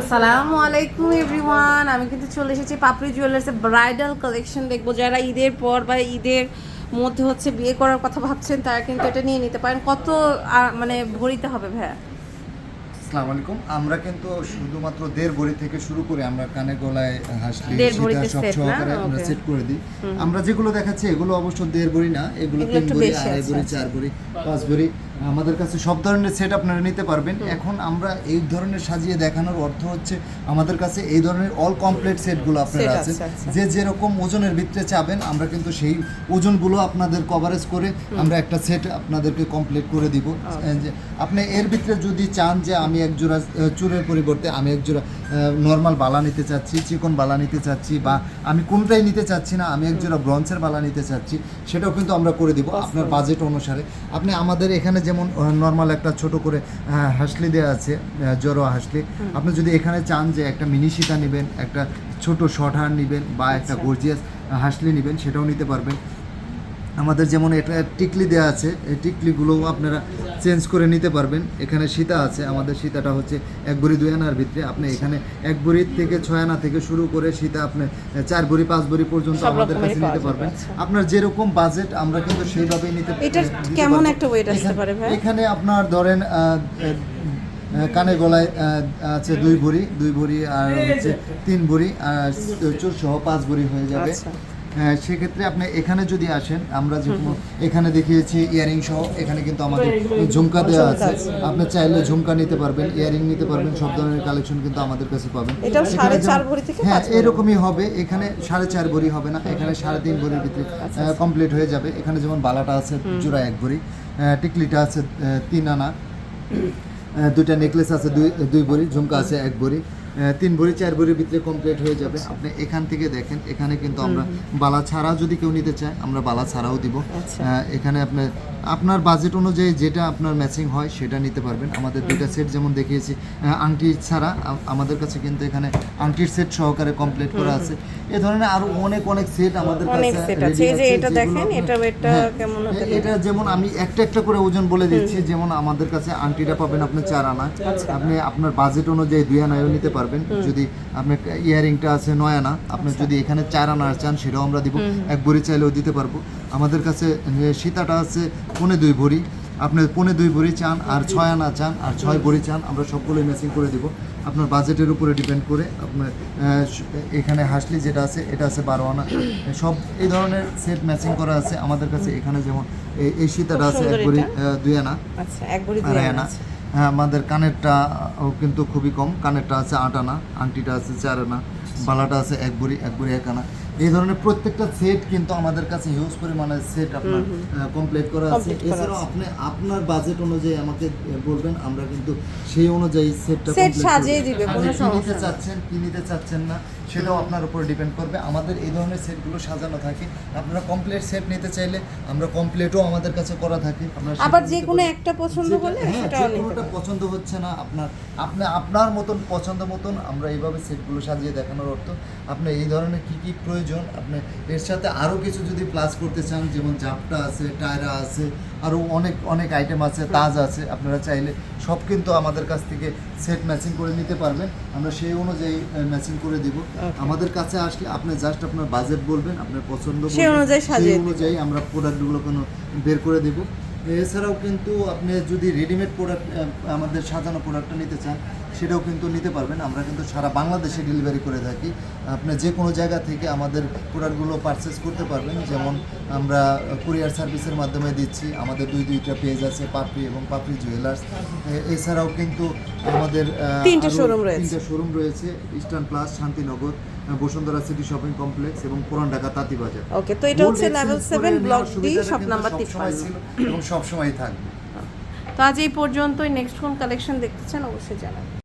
আসসালামু আলাইকুম এভরিওয়ান। আমি কিন্তু চলে এসেছি পাপড়ি জুয়েলার্সের ব্রাইডাল কালেকশন দেখব। যারা ঈদের পর বা ঈদের মধ্যে হচ্ছে বিয়ে করার কথা ভাবছেন তারা কিন্তু এটা নিয়ে নিতে পারেন। কত মানে ভরিতে হবে ভাইয়া? আসসালামু আলাইকুম। আমরা কিন্তু শুধুমাত্র দেড় ভরি থেকে শুরু করে আমরা কানে গলায় হাসলি দেড় সব সহকারে আমরা সেট করে দিই। আমরা যেগুলো দেখাচ্ছি এগুলো অবশ্য দেড় ভরি না এগুলো তিন ভরি আড়াই ভরি। চার ভরি পাঁচ ভরি। আমাদের কাছে সব ধরনের সেট আপনারা নিতে পারবেন। এখন আমরা এই ধরনের সাজিয়ে দেখানোর অর্থ হচ্ছে আমাদের কাছে এই ধরনের অল কমপ্লিট সেটগুলো আপনারা আছে। আচ্ছা। যে যেরকম ওজনের ভিতরে চাবেন আমরা কিন্তু সেই ওজনগুলো আপনাদের কভারেজ করে আমরা একটা সেট আপনাদেরকে কমপ্লিট করে দিব। আপনি এর ভিতরে যদি চান যে আমি এক জোড়া চুলের পরিবর্তে আমি এক জোড়া নর্মাল বালা নিতে চাচ্ছি চিকন বালা নিতে চাচ্ছি বা আমি কোনটাই নিতে চাচ্ছি না আমি এক জোড়া ব্রঞ্জের বালা নিতে চাচ্ছি সেটাও কিন্তু আমরা করে দিব আপনার বাজেট অনুসারে। আপনি আমাদের এখানে যেমন নর্মাল একটা ছোট করে হাসলি দেওয়া আছে জড়োয়া হাসলি আপনি যদি এখানে চান যে একটা মিনি সীতা নেবেন একটা ছোট শর্ট হার নেবেন বা একটা আচ্ছা। গর্জিয়াস হাসলি নেবেন সেটাও নিতে পারবেন। আমাদের যেমন এটা টিকলি দেওয়া আছে এই টিকলিগুলোও আপনারা চেঞ্জ করে নিতে পারবেন এখানে সীতা আছে আমাদের সীতাটা হচ্ছে এক বড়ি দুই আনার ভিতরে আপনি এখানে এক বড়ি থেকে ছয় আনা থেকে শুরু করে সীতা আপনি চার বড়ি পাঁচ বড়ি পর্যন্ত আমাদের কাছে নিতে পারবেন আচ্ছা। আপনার যেরকম বাজেট আমরা কিন্তু সেইভাবেই নিতে কেমন একটা weight আসতে এখানে- পারে ভাই? এখানে আপনার ধরেন কানে গলায় আছে দুই ভরি দুই ভরি আর হচ্ছে তিন ভরি আর চোর সহ পাঁচ ভরি হয়ে যাবে আচ্ছা। সেক্ষেত্রে আপনি এখানে যদি আসেন আমরা যেরকম এখানে দেখিয়েছি ইয়ারিং সহ এখানে কিন্তু আমাদের ঝুমকা দেওয়া আছে। আপনি চাইলে ঝুমকা নিতে পারবেন ইয়ারিং নিতে পারবেন সব ধরনের কালেকশন কিন্তু আমাদের কাছে পাবেন। হ্যাঁ এরকমই হবে। এখানে সাড়ে চার ভরি হবে না এখানে সাড়ে তিন ভরির ভিতরে আচ্ছা, কমপ্লিট হয়ে যাবে। এখানে যেমন বালাটা আছে জোড়া এক ভরি। টিকলিটা আছে তিন আনা। দুইটা নেকলেস আছে দুই দুই ভরি ঝুমকা আছে এক ভরি। তিন ভরি চার ভরির ভিতরে কমপ্লিট হয়ে যাবে। আপনি এখান থেকে দেখেন এখানে কিন্তু আমরা বালা ছাড়া যদি কেউ নিতে চায় আমরা বালা ছাড়াও দিব। আচ্ছা। এখানে আপনি আপনার বাজেট অনুযায়ী যেটা আপনার ম্যাচিং হয় সেটা নিতে পারবেন। আমাদের দুইটা সেট যেমন দেখিয়েছি আংটি ছাড়া আমাদের কাছে কিন্তু এখানে আংটির সেট সহকারে কমপ্লিট করা আছে। এ ধরনের আরও অনেক অনেক সেট আমাদের কাছে এটা দেখেন, আপনার- এটা হ্যাঁ, কেমন এটা যেমন আমি একটা একটা করে ওজন বলে দিচ্ছি। যেমন আমাদের কাছে আংটিটা পাবেন আপনি চার আনা। আচ্ছা। আপনি আপনার বাজেট অনুযায়ী দুই আনায়ও নিতে পারবেন। যদি আপনার ইয়ারিংটা আছে নয় আনা আপনি আচ্ছা। যদি এখানে চার আনা চান সেটাও আমরা দিব। এক ভরি চাইলেও দিতে পারব। আমাদের কাছে সীতাটা আছে পনে দুই ভরি। আপনি পনে দুই ভরি চান আর ছয় আনা চান আর ছয় ভরি চান আমরা সবগুলোই ম্যাচিং করে দিব। আপনার বাজেটের উপরে ডিপেন্ড করে আপনার এখানে হাসলি যেটা আছে এটা আছে বারো আনা। সব এই ধরনের সেট ম্যাচিং করা আছে আমাদের কাছে। এখানে যেমন এই- সীতাটা আছে এক ভরি দুই আনা আচ্ছা দুই আড়াই আনা। হ্যাঁ আমাদের কানেরটা কিন্তু খুবই কম। কানেরটা আছে আট আনা আংটিটা আছে চার আনা বালাটা আছে এক বড়ি এক বড়ি এক আনা। এই ধরনের প্রত্যেকটা সেট কিন্তু আমাদের কাছে হিউজ পরিমাণের সেট আপনার কমপ্লিট করা আছে। এছাড়াও আপনি আপনার বাজেট অনুযায়ী আমাকে বলবেন আমরা কিন্তু সেই অনুযায়ী সেটটা Set সাজিয়ে দিবে, কোনো সমস্যা। চাচ্ছেন কি নিতে চাচ্ছেন না সেটাও আপনার উপর ডিপেন্ড করবে। আমাদের এই ধরনের সেটগুলো সাজানো থাকে। আপনারা কমপ্লিট সেট নিতে চাইলে আমরা কমপ্লিটও আমাদের কাছে করা থাকে। আপনারা আবার যে কোনো একটা পছন্দ হলে হ্যাঁ, সেটাও নিতে পছন্দ হচ্ছে না আপনার আপনি আপনার মতন পছন্দ মতন আমরা এইভাবে সেটগুলো সাজিয়ে দেখানোর অর্থ আপনি এই ধরনের কি কি প্রয়োজন আপনি এর সাথে আরও কিছু যদি প্লাস করতে চান যেমন জাপটা আছে টায়রা আছে আরও অনেক অনেক আইটেম আছে তাজ আছে আপনারা চাইলে সব কিন্তু আমাদের কাছ থেকে সেট ম্যাচিং করে নিতে পারবেন। আমরা সেই অনুযায়ী ম্যাচিং করে দিব। আমাদের কাছে আসলে আপনি জাস্ট আপনার বাজেট বলবেন আপনার পছন্দ সেই অনুযায়ী সাজিয়ে সেই অনুযায়ী আমরা প্রোডাক্টগুলো কোনো বের করে দেব। এছাড়াও কিন্তু আপনি যদি রেডিমেড প্রোডাক্ট আমাদের সাজানো প্রোডাক্টটা নিতে চান সেটাও কিন্তু নিতে পারবেন। আমরা কিন্তু সারা বাংলাদেশে ডেলিভারি করে থাকি। আপনি যে কোনো জায়গা থেকে আমাদের প্রোডাক্টগুলো পারচেস করতে পারবেন। যেমন আমরা কুরিয়ার সার্ভিসের মাধ্যমে দিচ্ছি। আমাদের দুই দুইটা পেজ আছে পাপড়ি এবং পাপড়ি জুয়েলার্স এছাড়াও কিন্তু আমাদের তিনটে রয়েছে। তিনটে শোরুম রয়েছে Eastern Plus Shantinagar. Bashundhara City shopping complex এবং পুরান ঢাকা তাঁতিবাজার ওকে তো এটা হচ্ছে লেভেল exchange সেভেন ব্লক নেওয়ার ডি শপ নাম্বার সবসময় তিপ্পান্ন সব এবং সবসময় থাকবে। তো আজ এই পর্যন্তই নেক্সট কোন কালেকশন দেখতে চান অবশ্যই জানাবেন।